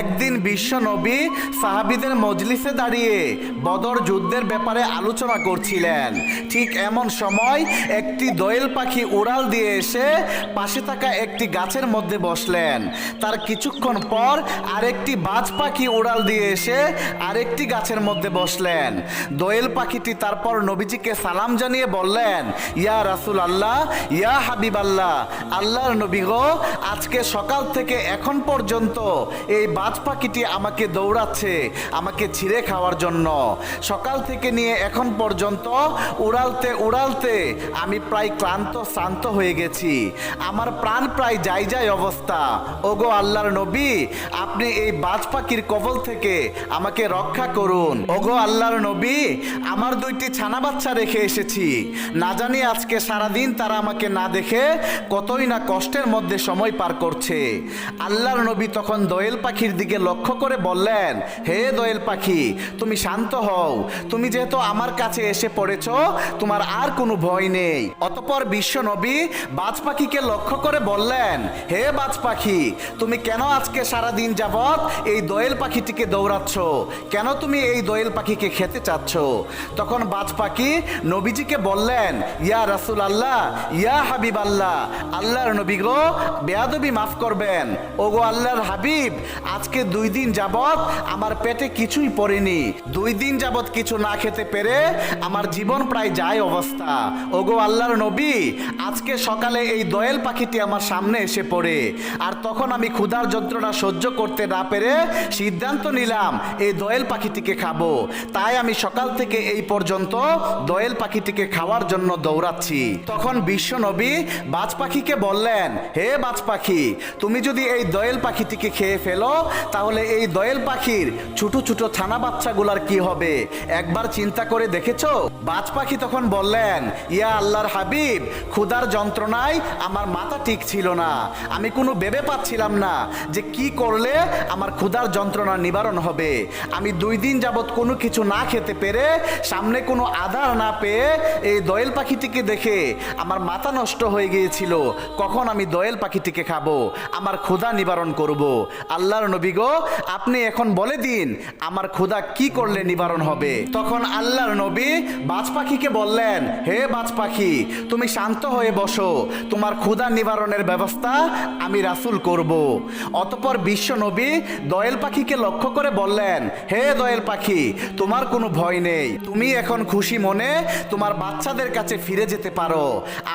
একদিন বিশ্ব নবী সাহাবিদের মজলিসে দাঁড়িয়ে বদর যুদ্ধের ব্যাপারে আলোচনা করছিলেন। ঠিক এমন সময় একটি দোয়েল পাখি উড়াল দিয়ে এসে পাশে থাকা একটি গাছের মধ্যে বসলেন। তার কিছুক্ষণ পর আরেকটি বাজ পাখি উড়াল দিয়ে এসে আরেকটি গাছের মধ্যে বসলেন। দোয়েল পাখিটি তারপর নবীজিকে সালাম জানিয়ে বললেন, ইয়া রাসুল আল্লাহ ইয়া হাবিব আল্লাহ আল্লাহর নবী গো, আজকে সকাল থেকে এখন পর্যন্ত এই বাজ পাখিটি আমাকে দৌড়াচ্ছে, আমাকে ছিঁড়ে খাওয়ার জন্য। সকাল থেকে নিয়ে এখন পর্যন্ত উড়ালতে উড়ালতে আমি প্রায় ক্লান্ত, শ্রান্ত হয়ে গেছি। আমার প্রাণ প্রায় যাই যাই অবস্থা। ওগো আল্লাহর নবী, আপনি এই বাজ পাখির কবল থেকে আমাকে রক্ষা করুন। ওগো আল্লাহর নবী, আমার দুইটি ছানা বাচ্চা রেখে এসেছি। না জানি আজকে সারাদিন তারা আমাকে না দেখে কতই না কষ্টের মধ্যে সময় পার করছে। আল্লাহর নবী তখন দোয়েল পাখির দিকে লক্ষ্য করে বললেন, হে দোয়েল পাখি, তুমি শান্ত হও। তুমি যেহেতু আমার কাছে এসে পড়েছ, তোমার আর কোনো ভয় নেই। অতপর বিশ্ব নবী বাজ পাখিকে লক্ষ্য করে বললেন, হে বাজ পাখি তুমি কেন আজকে সারা দিন যাবৎ এই দোয়েল পাখিটিকে দৌড়াচ্ছ? কেন তুমি এই দোয়েল পাখিকে খেতে চাচ্ছ? তখন বাজ পাখি নবীজিকে বললেন, ইয়া রাসুল আল্লাহ ইয়া হাবিব আল্লাহ আল্লাহর নবী গো, বেয়াদবি মাফ করবেন। ওগো আল্লাহর হাবিব আজকে দুই দিন যাবৎ আমার পেটে কিছুই পড়েনি। দুই দিন যাবৎ কিছু না খেতে পেরে আমার জীবন প্রায় যায় অবস্থা। ওগো আল্লাহর নবী, আজকে সকালে এই দয়েল পাখিটি আমার সামনে এসে পড়ে। আর তখন আমি ক্ষুধার যন্ত্রণা সহ্য করতে না পেরে সিদ্ধান্ত নিলাম, এই দয়েল পাখিটিকে খাব। তাই আমি সকাল থেকে এই পর্যন্ত দয়েল পাখিটিকে খাওয়ার জন্য দৌড়াচ্ছি। তখন বিশ্ব নবী বাজ পাখিকে বললেন, হে বাজ পাখি, তুমি যদি এই দয়েল পাখিটিকে খেয়ে ফেলো, তাহলে এই দোয়েল পাখির ছোট ছোট ছানা বাচ্চাগুলার কি হবে? একবার চিন্তা করে দেখেছ? বাজ পাখি তখন বললেন, ইয়া আল্লাহর হাবিব, ক্ষুধার যন্ত্রণায় আমার মাথা ঠিক ছিল না। আমি কোনো ভেবে পাচ্ছিলাম না যে কি করলে আমার ক্ষুধার যন্ত্রণা নিবারণ হবে। আমি দুই দিন যাবৎ কোনো কিছু না খেতে পেরে সামনে কোনো আধার না পেয়ে এই দয়েল পাখিটিকে দেখে আমার মাথা নষ্ট হয়ে গিয়েছিল। কখন আমি দোয়েল পাখিটিকে খাব? আমার ক্ষুধা নিবারণ করব। আল্লাহর নবী গো, আপনি এখন বলে দিন, আমার ক্ষুধা কি করলে নিবারণ হবে? তখন আল্লাহর নবী বাজ পাখিকে বললেন, হে বাজ পাখি তুমি শান্ত হয়ে বসো, তোমার ক্ষুধা নিবারণের ব্যবস্থা আমি রাসুল করব। অতপর বিশ্ব নবী দয়েল পাখিকে লক্ষ্য করে বললেন, হে দয়েল পাখি, তোমার কোনো ভয় নেই, তুমি এখন খুশি মনে তোমার বাচ্চাদের কাছে ফিরে যেতে পারো।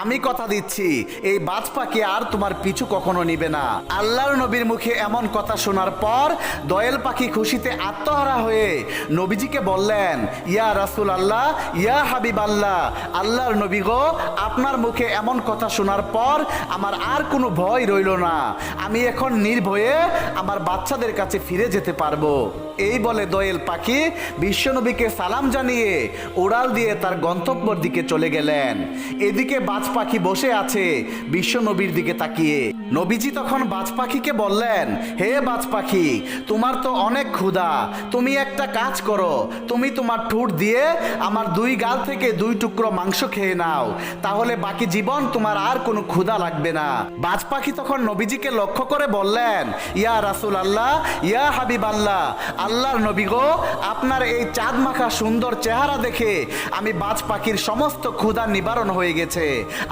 আমি কথা দিচ্ছি, এই বাজ পাখি আর তোমার পিছু কখনো নিবে না। আল্লাহর নবীর মুখে এমন কথা শোনার পর দয়েল পাখি খুশিতে আত্মহারা হয়ে নবীজিকে বললেন, ইয়া রাসুল আল্লাহ ইয়া হাবিব আল্লাহ আল্লাহর নবী গো, আপনার মুখে এমন কথা শোনার পর আমার আর কোনো ভয় রইল না। আমি এখন নির্ভয়ে আমার বাচ্চাদের কাছে ফিরে যেতে পারব। এই বলে দয়েল পাখি বিশ্বনবীকে সালাম জানিয়ে উড়াল দিয়ে তার গন্তব্যর দিকে চলে গেলেন। এদিকে বাজ পাখি বসে আছে বিশ্বনবীর দিকে তাকিয়ে। নবীজি তখন বাজ পাখিকে বললেন, হে বাজ পাখি তোমার তো অনেক ক্ষুধা। তুমি একটা কাজ করো, তুমি তোমার ঠুট দিয়ে আমার দুই গাল থেকে দুই টুকরো মাংস খেয়ে নাও। তাহলে বাকি জীবন তোমার আর কোনো ক্ষুধা লাগবে না। বাজ পাখি তখন নবীজিকে লক্ষ্য করে বললেন, ইয়া রাসুল আল্লাহ ইয়া হাবিব আল্লাহ আল্লাহর নবী গো, আপনার এই চাঁদ মাখা সুন্দর চেহারা দেখে আমি বাজ পাখির সমস্ত ক্ষুধা নিবারণ হয়ে গেছে।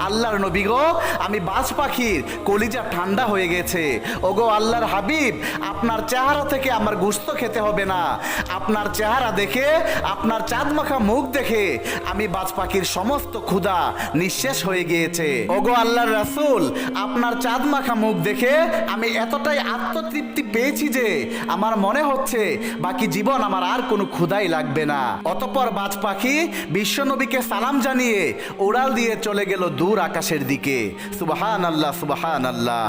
আল্লাহর নবী গো, আমি বাজ পাখির কলিজা ঠান্ডা হয়ে গেছে। ওগো আল্লাহর হাবিব, আপনার চেহারা থেকে আমার গুস্ত খেতে হবে না। আপনার চেহারা দেখে, আপনার চাঁদ মাখা দেখে আমি বাজ পাখির সমস্ত ক্ষুধা নিঃশেষ হয়ে গিয়েছে। ওগো আল্লাহর রাসূল, আপনার চাঁদ মাখা মুখ দেখে আমি এতটাই আত্মতৃপ্তি পেয়েছি যে আমার মনে হচ্ছে বাকি জীবন আমার আর কোনো ক্ষুধাই লাগবে না। অতপর বাজ পাখি বিশ্বনবীকে সালাম জানিয়ে উড়াল দিয়ে চলে গেল দূর আকাশের দিকে। সুবাহান আল্লাহ সুবাহান আল্লাহ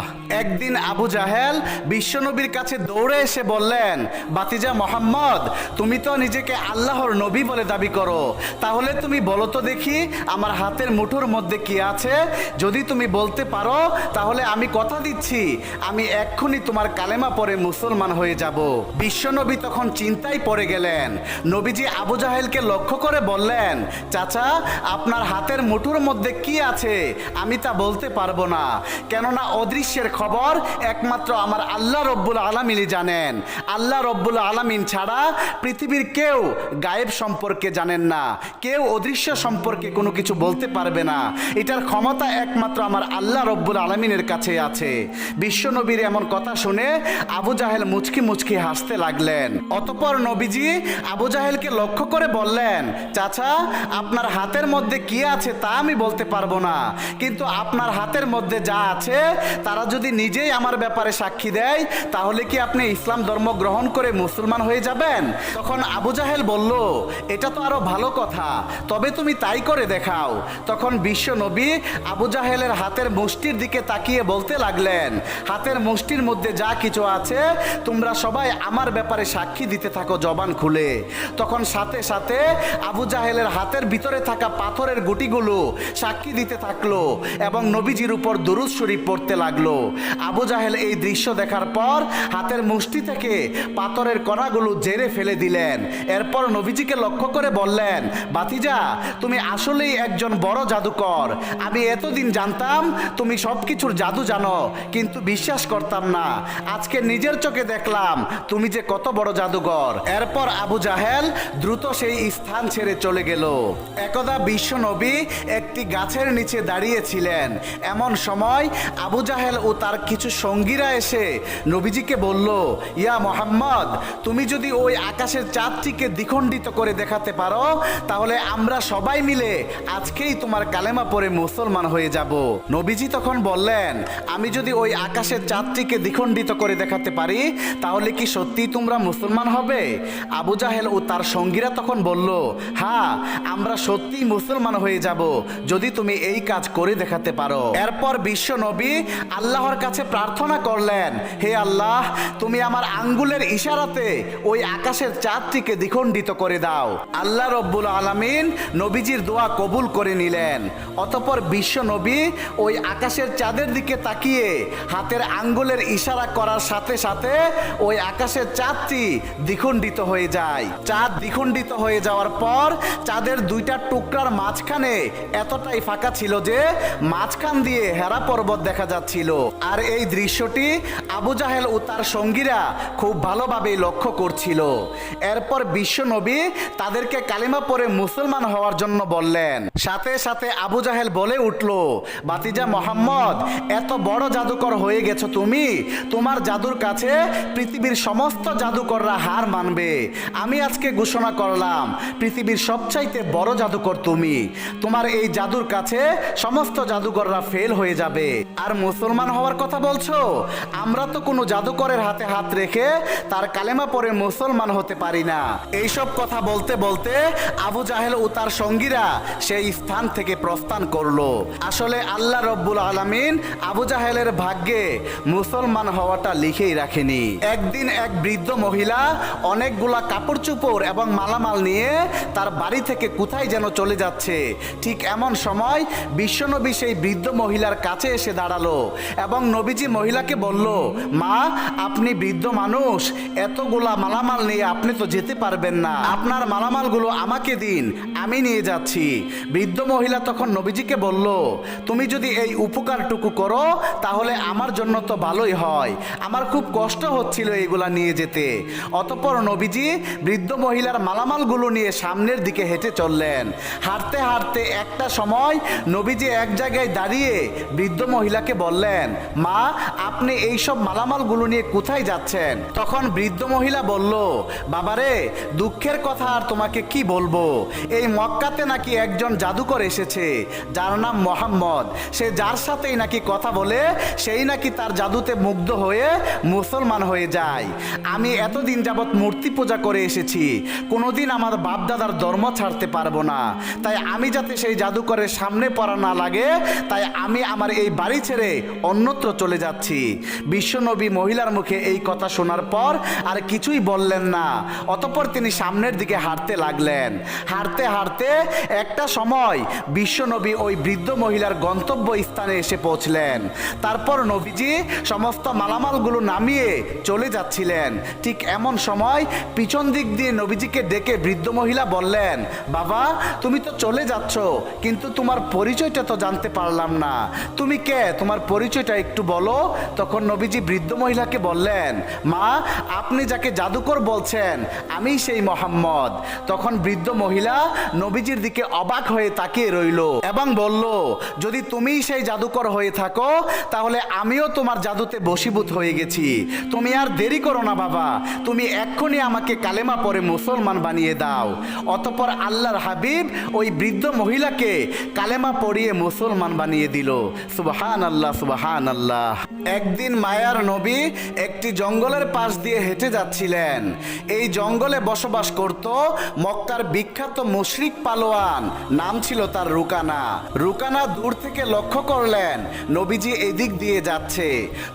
একদিন আবু জাহেল বিশ্বনবীর কাছে দৌড়ে এসে বললেন, বাতিজা মোহাম্মদ, তুমি তো নিজেকে আল্লাহর নবী বলে দাবি করো। তাহলে তুমি বলো তো দেখি, আমার হাতের মুঠোর মধ্যে কি আছে? যদি তুমি বলতে পারো, তাহলে আমি কথা দিচ্ছি। আমি এক্ষুনি তোমার কালেমা পরে মুসলমান হয়ে যাব। বিশ্বনবী তখন চিন্তায় পড়ে গেলেন। নবীজি আবু জাহেলকে লক্ষ্য করে বললেন, চাচা, আপনার হাতের মুঠোর মধ্যে কি আছে? আমি তা বলতে পারব না। কেননা অদৃশ্য অদৃশ্যের খবর একমাত্র আমার আল্লাহ রব্বুল আলমিনী জানেন। আল্লাহ রব্বুল আলমিন ছাড়া পৃথিবীর কেউ গায়েব সম্পর্কে জানেন না। কেউ অদৃশ্য সম্পর্কে কোনো কিছু বলতে পারবে না। এটার ক্ষমতা একমাত্র আমার আল্লাহ রব্বুল আলমিনের কাছে আছে। বিশ্বনবীর এমন কথা শুনে আবু জাহেল মুচকি মুচকি হাসতে লাগলেন। অতপর নবীজি আবু জাহেলকে লক্ষ্য করে বললেন, চাচা, আপনার হাতের মধ্যে কি আছে তা আমি বলতে পারব না। কিন্তু আপনার হাতের মধ্যে যা আছে, তারা যদি নিজেই আমার ব্যাপারে সাক্ষী দেয়, তাহলে কি আপনি ইসলাম ধর্ম গ্রহণ করে মুসলমান হয়ে যাবেন? তখন আবু জাহেল বলল, এটা তো আরও ভালো কথা, তবে তুমি তাই করে দেখাও। তখন বিশ্ব নবী আবু জাহেলের হাতের মুষ্টির দিকে তাকিয়ে বলতে লাগলেন, হাতের মুষ্টির মধ্যে যা কিছু আছে, তোমরা সবাই আমার ব্যাপারে সাক্ষী দিতে থাকো জবান খুলে। তখন সাথে সাথে আবু জাহেলের হাতের ভিতরে থাকা পাথরের গুটিগুলো সাক্ষী দিতে থাকল এবং নবীজির উপর দুরুদ শরীফ পড়তে লাগল। আবু জাহেল এই দৃশ্য দেখার পর হাতের মুষ্টি থেকে পাথরের কণাগুলো জেরে ফেলে দিলেন। এরপর নবীজিকে লক্ষ্য করে বললেন বাতিজা তুমি আসলেই একজন বড় জাদুকর। আমি এতদিন জানতাম তুমি সবকিছুর জাদু জানো, কিন্তু বিশ্বাস করতাম না। আজকে নিজের চোখে দেখলাম তুমি যে কত বড় জাদুকর। এরপর আবু জাহেল দ্রুত সেই স্থান ছেড়ে চলে গেল। একদা বিশ্ব নবী একটি গাছের নিচে দাঁড়িয়েছিলেন। এমন সময় আবু জাহেল ও তার কিছু সঙ্গীরা এসে নবীজিকে বলল, ইয়া মোহাম্মদ, তুমি যদি ওই আকাশের চাঁদটিকে দ্বিখণ্ডিত করে দেখাতে পারো, তাহলে আমরা সবাই মিলে আজকেই তোমার কালেমা পরে মুসলমান হয়ে যাব। নবীজি তখন বললেন, আমি যদি ওই আকাশের চাঁদটিকে দ্বিখণ্ডিত করে দেখাতে পারি, তাহলে কি সত্যিই তোমরা মুসলমান হবে? আবু জাহেল ও তার সঙ্গীরা তখন বলল হ্যাঁ আমরা সত্যিই মুসলমান হয়ে যাব যদি তুমি এই কাজ করে দেখাতে পারো। এরপর বিশ্ব নবী আল্লাহর কাছে প্রার্থনা করলেন, হে আল্লাহ, তুমি আমার আঙ্গুলের ইশারাতে ওই আকাশের চাঁদটিকে দ্বিখণ্ডিত করে দাও। আল্লাহ রব্বুল আলামিন নবীজির দোয়া কবুল করে নিলেন। অতপর বিশ্ব নবী ওই আকাশের চাঁদের দিকে তাকিয়ে হাতের আঙ্গুলের ইশারা করার সাথে সাথে ওই আকাশের চাঁদটি দ্বিখণ্ডিত হয়ে যায়। চাঁদ দ্বিখণ্ডিত হয়ে যাওয়ার পর চাঁদের দুইটা টুকরার মাঝখানে এতটাই ফাঁকা ছিল যে মাঝখান দিয়ে হেরা পর্বত দেখা যাচ্ছিল। আর এই দৃশ্যটি আবু জাহেল ও তার সঙ্গীরা খুব ভালোভাবে লক্ষ্য করছিল। এরপর বিশ্বনবী তাদেরকে কালিমা পরে মুসলমান হওয়ার জন্য বললেন, সাথে সাথে আবু জাহেল বলে উঠল, বাতিজা মোহাম্মদ, এত বড় জাদুকর হয়ে গেছো তুমি, তোমার জাদুর কাছে পৃথিবীর সমস্ত জাদুকররা হার মানবে। আমি আজকে ঘোষণা করলাম, পৃথিবীর সবচাইতে বড় জাদুকর তুমি, তোমার এই জাদুর কাছে সমস্ত জাদুকররা ফেল হয়ে যাবে। আর মুসলমান হওয়ার কথা বলছো? আমরা তো কোনো জাদুকরের হাতে হাত রেখে তার কালেমা পরে মুসলমান হতে পারি না। এইসব কথা বলতে বলতে আবু জাহেল ও তার সঙ্গীরা সেই স্থান থেকে প্রস্থান করল। আসলে আল্লাহ রব্বুল আলামিন আবু জাহেলের ভাগ্যে মুসলমান হওয়াটা লিখেই রাখেনি। একদিন এক বৃদ্ধ মহিলা অনেকগুলা কাপড় চোপড় এবং মালামাল নিয়ে তার বাড়ি থেকে কোথায় যেন চলে যাচ্ছে। ঠিক এমন সময় বিশ্বনবী সেই বৃদ্ধ মহিলার কাছে এসে দাঁড়াল এবং নবীজি মহিলাকে বলল, মা, আপনি বৃদ্ধ মানুষ। এতগুলা মালামাল নিয়ে আপনি তো যেতে পারবেন না। আপনার মালামালগুলো আমাকে দিন, আমি নিয়ে যাচ্ছি। বৃদ্ধ মহিলা তখন নবীজিকে বলল, তুমি যদি এই উপকারটুকু করো, তাহলে আমার জন্য তো ভালোই হয়। আমার খুব কষ্ট হচ্ছিল এগুলা নিয়ে যেতে। অতপর নবীজি বৃদ্ধ মহিলার মালামালগুলো নিয়ে সামনের দিকে হেঁটে চললেন। হাঁটতে হাঁটতে একটা সময় নবীজি এক জায়গায় দাঁড়িয়ে বৃদ্ধ মহিলাকে বললেন, মা, আপনি এই সব মালামালগুলো নিয়ে কোথায় যাচ্ছেন? তখন বৃদ্ধ মহিলা বলল, বাবারে, দুঃখের কথা আর তোমাকে কি বলব? এই মক্কাতে নাকি একজন জাদুকর এসেছে, যার নাম মোহাম্মদ। সে যার সাথেই নাকি কথা বলে, সেই নাকি তার জাদুতে মুগ্ধ হয়ে মুসলমান হয়ে যায়। আমি এতদিন যাবৎ মূর্তি পূজা করে এসেছি, কোনোদিন আমার বাপ দাদার ধর্ম ছাড়তে পারব না। তাই আমি যাতে সেই জাদুকরের সামনে পড়া না লাগে, তাই আমি আমার এই বাড়ি ছেড়ে অন্যত্র চলে যাচ্ছি। বিশ্বনবী মহিলার মুখে এই কথা শোনার পর আর কিছুই বললেন না। অতপর তিনি সামনের দিকে হাঁটতে লাগলেন। হাঁটতে হাঁটতে একটা সময় বিশ্বনবী ওই বৃদ্ধ মহিলার গন্তব্য স্থানে এসে পৌঁছলেন। তারপর নবীজি সমস্ত মালামালগুলো নামিয়ে চলে যাচ্ছিলেন। ঠিক এমন সময় পিছন দিক দিয়ে নবীজিকে ডেকে বৃদ্ধ মহিলা বললেন, বাবা, তুমি তো চলে যাচ্ছ, কিন্তু তোমার পরিচয়টা তো জানতে পারলাম না। তুমি কে? তোমার পরিচয়টা একটু বলো। তখন নবীজি বৃদ্ধ মহিলাকে বললেন, মা আপনি যাকে জাদুকর বলছেন আমি সেই মোহাম্মদ। তখন বৃদ্ধ মহিলা নবীজির দিকে অবাক হয়ে তাকিয়ে রইল এবং বলল, যদি তুমিই সেই জাদুকর হয়ে থাকো, তাহলে আমিও তোমার জাদুতে বশীভূত হয়ে গেছি। তুমি আর দেরি করো না বাবা। তুমি এক্ষুনি আমাকে কালেমা পরে মুসলমান বানিয়ে দাও। অতপর আল্লাহর হাবিব ওই বৃদ্ধ মহিলাকে কালেমা পড়িয়ে মুসলমান বানিয়ে দিল। সুবহান আল্লাহ সুবহান আল্লাহ একদিন মায়ার নবী একটি জঙ্গলের পাশ দিয়ে হেঁটে যাচ্ছিলেন। এই জঙ্গলে বসবাস করত মক্কার বিখ্যাত মুশরিক পালোয়ান, নাম ছিল তার রুকানা। রুকানা দূর থেকে লক্ষ্য করলেন, নবীজি এদিক দিয়ে যাচ্ছে।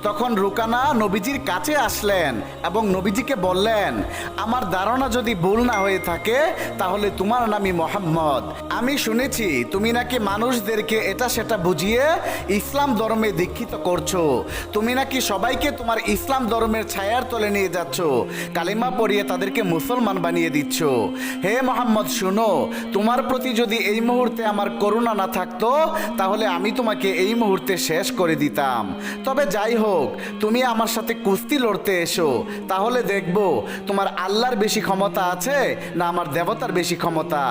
তখন রুকানা নবীজির কাছে আসলেন এবং নবীজিকে বললেন, আমার ধারণা যদি ভুল না হয়ে থাকে, তাহলে তোমার নামই মোহাম্মদ। আমি শুনেছি তুমি নাকি মানুষদেরকে এটা সেটা বুঝিয়ে ইসলাম ধর্মে দীক্ষিত করছ। তুমি নাকি সবাইকে তোমার ইসলাম ধর্মের ছায়ার তলে নিয়ে যাচ্ছ। কালিমা পড়িয়ে তাদেরকে মুসলমান বানিয়ে দিচ্ছ। হে মোহাম্মদ, শুনো, তোমার প্রতি যদি এই মুহূর্তে আমার করুণা না থাকতো, তাহলে আমি তোমাকে এই মুহূর্তে শেষ করে দিতাম। তবে যাই হোক, তুমি আমার সাথে কুস্তি লড়তে এসো। তাহলে দেখব, তোমার আল্লাহর বেশি ক্ষমতা আছে না আমার দেবতার বেশি ক্ষমতা।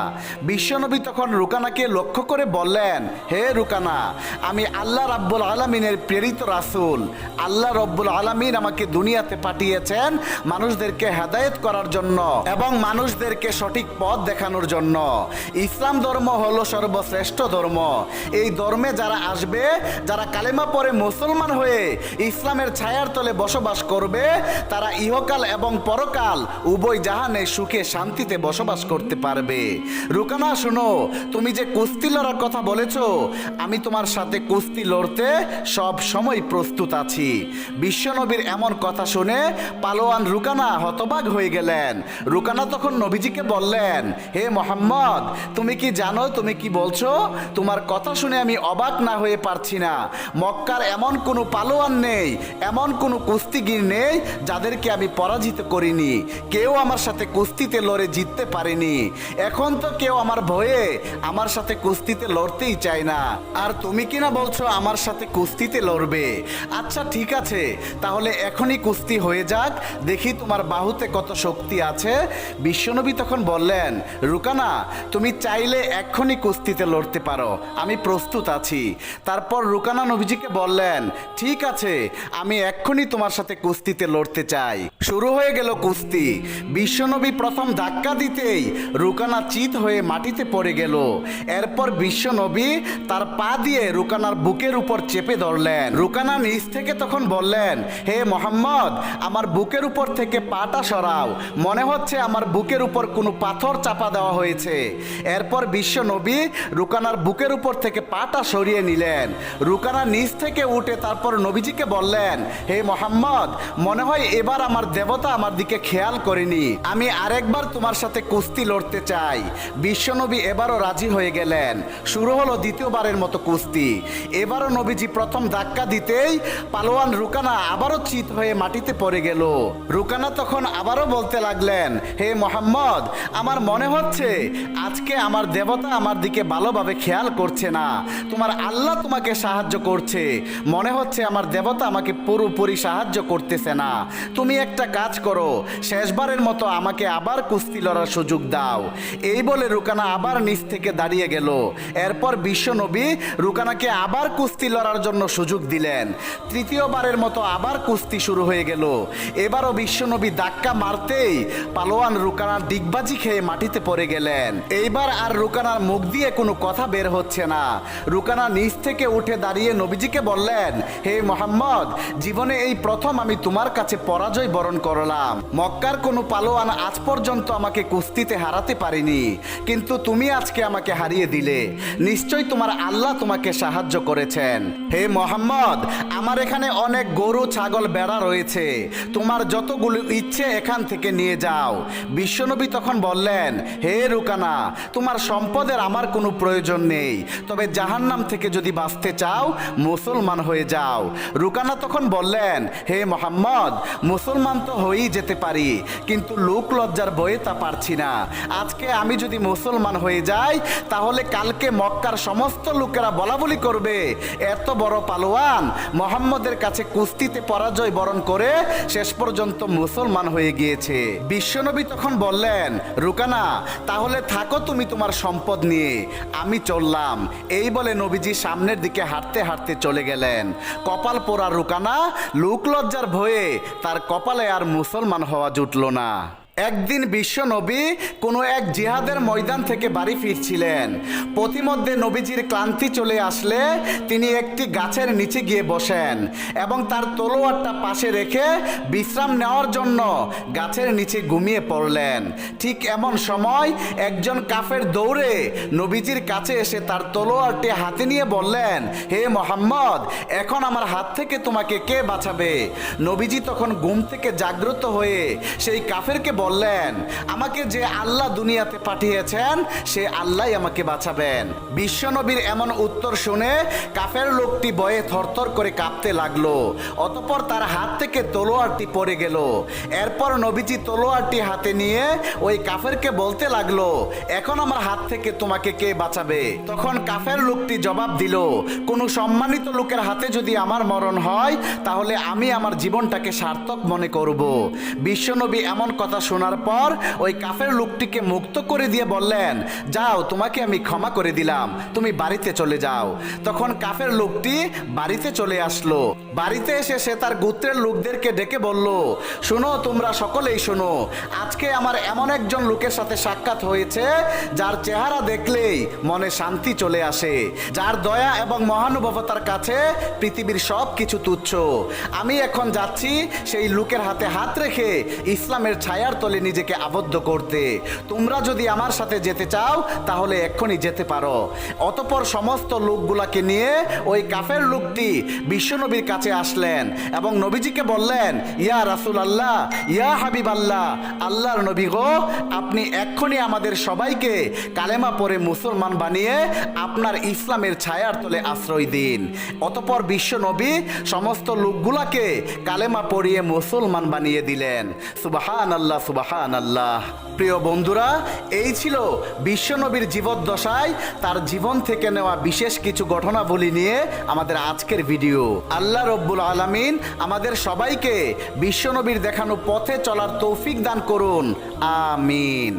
বিশ্বনবী তখন রুকানাকে লক্ষ্য করে বললেন, হে রুকানা, আমি আল্লাহ রাব্বুল আলমিনের প্রেরিত রাসূল। আল্লাহ রব্বুল আলমিন আমাকে দুনিয়াতে পাঠিয়েছেন মানুষদেরকে হেদায়েত করার জন্য এবং মানুষদেরকে সঠিক পথ দেখানোর জন্য। ইসলাম ধর্ম হলো সর্বশ্রেষ্ঠ ধর্ম। এই ধর্মে যারা আসবে, যারা কালেমা পরে মুসলমান হয়ে ইসলামের ছায়ার তলে বসবাস করবে, তারা ইহকাল এবং পরকাল উভয় জাহানে সুখে শান্তিতে বসবাস করতে পারবে। রুকানা, শোনো, তুমি যে কুস্তি লড়ার কথা বলেছ, আমি তোমার সাথে কুস্তি লড়তে সব সময় প্রস্তুত আছি। বিশ্বনবীর এমন কথা শুনে পালোয়ান রুকানা হতবাক হয়ে গেলেন। রুকানা তখন নবীজিকে বললেন, হে মোহাম্মদ, তুমি কি জানো, তুমি কি বলছো? তোমার কথা শুনে আমি অবাক না হয়ে পারছি না। মক্কার এমন কোনো পালোয়ান নেই, এমন কোনো কুস্তিগির নেই, যাদেরকে আমি পরাজিত করিনি। কেউ আমার সাথে কুস্তিতে লড়ে জিততে পারেনি। এখন তো কেউ আমার ভয়ে আমার সাথে কুস্তিতে লড়তেই চায় না। আর তুমি কি না বলছো আমার সাথে কুস্তিতে লড়বে? আচ্ছা ঠিক আছে, তাহলে এখনই কুস্তি হয়ে যাক, দেখি তোমার বাহুতে কত শক্তি আছে। বিশ্বনবী তখন বললেন, রুকানা, তুমি চাইলে এক্ষুনি কুস্তিতে লড়তে পারো, আমি প্রস্তুত আছি। তারপর রুকানা নবীজিকে বললেন, ঠিক আছে, আমি এক্ষুনি তোমার সাথে কুস্তিতে লড়তে চাই। শুরু হয়ে গেল কুস্তি। বিশ্বনবী প্রথম ধাক্কা দিতেই রুকানা চিত হয়ে মাটিতে পড়ে গেল। এরপর বিশ্বনবী তার পা দিয়ে রুকানার বুকের উপর চেপে ধরলেন। রুকানা নিচ থেকে তখন বললেন, হে মোহাম্মদ, আমার বুকের উপর থেকে পাটা সরাও। মনে হচ্ছে আমার বুকের উপর কোনো পাথর চাপা দেওয়া হয়েছে। এরপর বিশ্ব নবী রুকানার বুকের উপর থেকে পাটা সরিয়ে নিলেন। রুকানা নিচ থেকে উঠে তারপর নবীজিকে বললেন, হে মোহাম্মদ, মনে হয় এবার আমার দেবতা আমার দিকে খেয়াল করেনি। আমি আরেকবার তোমার সাথে কুস্তি লড়তে চাই। বিশ্বনবী এবারও রাজি হয়ে গেলেন। শুরু হলো দ্বিতীয়বারের মতো কুস্তি। এবারও নবীজি প্রথম ধাক্কা দিতেই পালোয়ান রুকানা আবারও চিত হয়ে মাটিতে পড়ে গেল রুকানা তখন আবারও বলতে লাগলেন, হে মোহাম্মদ, আমার মনে হচ্ছে আজকে আমার দেবতা আমার দিকে ভালোভাবে খেয়াল করছে না। তোমার আল্লাহ তোমাকে সাহায্য করছে। মনে হচ্ছে আমার দেবতা আমাকে পুরোপুরি সাহায্য করতেছে না। তুমি একটা কাজ করো, শেষবারের মতো আমাকে আবার কুস্তি লড়ার সুযোগ দাও। এই বলে রুকানা আবার নিচ থেকে দাঁড়িয়ে গেল। এরপর বিশ্ব নবী রুকানাকে আবার কুস্তি লড়ার জন্য সুযোগ দিলেন। তৃতীয়বারের মতো আবার কুস্তি শুরু হয়ে গেল। এবারও বিশ্বনবী ধাক্কা মারতেই পালোয়ান রুকানার ডিগবাজি খেয়ে মাটিতে পড়ে গেলেন। এইবার আর রুকানার মুখ দিয়ে কোনো কথা বের হচ্ছে না। রুকানা নিচ থেকে উঠে দাঁড়িয়ে নবীজিকে বললেন, হে মোহাম্মদ, জীবনে এই প্রথম আমি তোমার কাছে পরাজয় বরণ করলাম। মক্কার কোনো পালোয়ান আজ পর্যন্ত আমাকে কুস্তিতে হারাতে পারিনি, কিন্তু তুমি আজকে আমাকে হারিয়ে দিলে। নিশ্চয় তোমার আল্লাহ তোমাকে সাহায্য করেছেন। হে মোহাম্মদ, আমার এখানে অনেক গরু, ছাগল, বেড়া রয়েছে। তোমার যতগুলো ইচ্ছে এখান থেকে নিয়ে যাও। বিশ্বনবী তখন বললেন, হে রুকানা, তোমার সম্পদের আমার কোনো প্রয়োজন নেই। তবে জাহান্নাম থেকে যদি বাঁচতে চাও, মুসলমান হয়ে যাও। রুকানা তখন বললেন, হে মোহাম্মদ, মুসলমান তো হয়েই যেতে পারি, কিন্তু লোক লজ্জার বয়ে তা পারছি না। আজকে আমি যদি মুসলমান হয়ে যাই, তাহলে কালকে মক্কার সমস্ত লোকেরা বলা বলি করবে। এত বড় পালোয়ান, মোহাম্মদের কাছে কুস্তিতে পরাজয় বরণ করে শেষ পর্যন্ত মুসলমান হয়ে গিয়েছে। বিশ্বনবী তখন বললেন, রুকানা, তাহলে থাকো তুমি তোমার সম্পদ নিয়ে। আমি চললাম। এই বলে নবীজি সামনের দিকে হাঁটতে হাঁটতে চলে গেলেন। কপাল পোড়া রুকানা, লোক লজ্জার ভয়ে তার কপালে আর মুসলমান হওয়া জুটল না। একদিন বিশ্ব নবী কোনো এক জিহাদের ময়দান থেকে বাড়ি ফিরছিলেন। পথিমধ্যে নবীজির ক্লান্তি চলে আসলে তিনি একটি গাছের নিচে গিয়ে বসেন এবং তার তলোয়ারটা পাশে রেখে বিশ্রাম নেওয়ার জন্য গাছের নিচে ঘুমিয়ে পড়লেন। ঠিক এমন সময় একজন কাফের দৌড়ে নবীজির কাছে এসে তার তলোয়ারটি হাতে নিয়ে বললেন, হে মোহাম্মদ, এখন আমার হাত থেকে তোমাকে কে বাঁচাবে? নবীজি তখন ঘুম থেকে জাগ্রত হয়ে সেই কাফেরকে বললেন, আমাকে যে আল্লাহ দুনিয়াতে পাঠিয়েছেন, সে আল্লাহ আমাকে বাঁচাবেন। বিশ্বনবীর এমন উত্তর শুনে কাফের লোকটি বয়ে থরথর করে কাঁপতে লাগল। অতপর তার হাত থেকে তলোয়ারটি পড়ে গেল। এরপর নবীজি তলোয়ারটি হাতে নিয়ে ওই কাফেরকে বলতে লাগল, এখন আমার হাত থেকে তোমাকে কে বাঁচাবে? তখন কাফের লোকটি জবাব দিল, কোনো সম্মানিত লোকের হাতে যদি আমার মরণ হয়, তাহলে আমি আমার জীবনটাকে সার্থক মনে করব। বিশ্বনবী এমন কথা শোনার পর ওই কাফের লোকটিকে মুক্ত করে দিয়ে বললেন, যাও, তোমাকে আমি ক্ষমা করে দিলাম, তুমি বাড়িতে চলে যাও। তখন কাফের লোকটি বাড়িতে চলে আসলো। বাড়িতে এসে সে তার গোত্রের লোকদেরকে ডেকে বলল, শোনো, তোমরা সকলেই শোনো, আজকে আমার এমন একজন লোকের সাথে সাক্ষাৎ হয়েছে, যার চেহারা দেখলেই মনে শান্তি চলে আসে, যার দয়া এবং মহানুভবতার কাছে পৃথিবীর সব কিছু তুচ্ছ। আমি এখন যাচ্ছি সেই লোকের হাতে হাত রেখে ইসলামের ছায়ার তলে নিজেকে আবদ্ধ করতে। তোমরা যদি আমার সাথে যেতে চাও, তাহলে এক্ষুনি যেতে পারো। অতপর সমস্ত লোকগুলাকে নিয়ে ওই কাফের লোকটি বিশ্বনবীর কাছে আসলেন এবং নবীজিকে বললেন, ইয়া রাসুল আল্লাহ ইয়া হাবিব আল্লাহ আল্লাহর নবী গো, আপনি এক্ষুনি আমাদের সবাইকে কালেমা পরে মুসলমান বানিয়ে আপনার ইসলামের ছায়ার তলে আশ্রয় দিন। অতপর বিশ্ব নবী সমস্ত লোকগুলাকে কালেমা পড়িয়ে মুসলমান বানিয়ে দিলেন। সুবাহান আল্লাহ সুবাহান আল্লাহ প্রিয় বন্ধুরা, এই ছিল বিশ্বনবীর জীবদ্দশায় তার জীবন থেকে নেওয়া বিশেষ কিছু ঘটনাবলী নিয়ে আমাদের আজকের ভিডিও। আল্লাহ রব্বুল আলমিন আমাদের সবাইকে বিশ্বনবীর দেখানো পথে চলার তৌফিক দান করুন। আমিন।